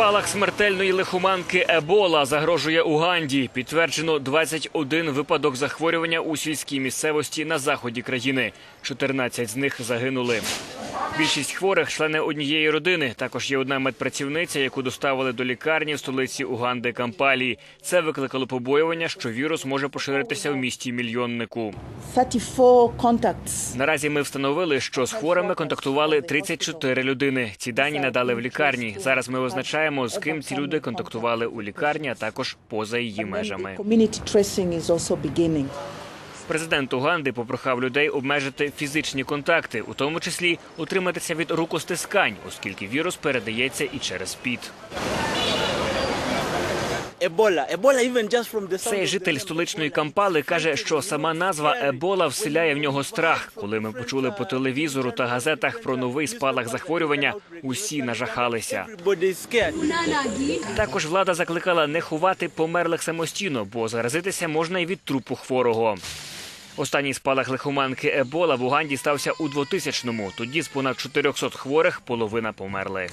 Спалах смертельної лихоманки Ебола загрожує Уганді. Підтверджено 21 випадок захворювання у сільській місцевості на заході країни. 14 з них загинули. Більшість хворих члени однієї родини. Також є одна медпрацівниця, яку доставили до лікарні в столиці Уганди Кампалі. Це викликало побоювання, що вірус може поширитися в місті мільйоннику. 34. Наразі ми встановили, що з хворими контактували 34 людини. Ці дані надали в лікарні. Зараз ми визначаємо, з ким ці люди контактували у лікарні, а також поза її межами. Президент Уганди попрохав людей обмежити фізичні контакти, у тому числі утриматися від рукостискань, оскільки вірус передається і через піт. The sound Цей житель столичної Кампали каже, що сама назва Ебола вселяє в нього страх. Коли ми почули по телевізору та газетах про новий спалах захворювання, усі нажахалися. Також влада закликала не ховати померлих самостійно, бо заразитися можна і від трупу хворого. Останній спалах лихоманки Ебола в Уганді стався у 2000-му. Тоді з понад 400 хворих половина померли.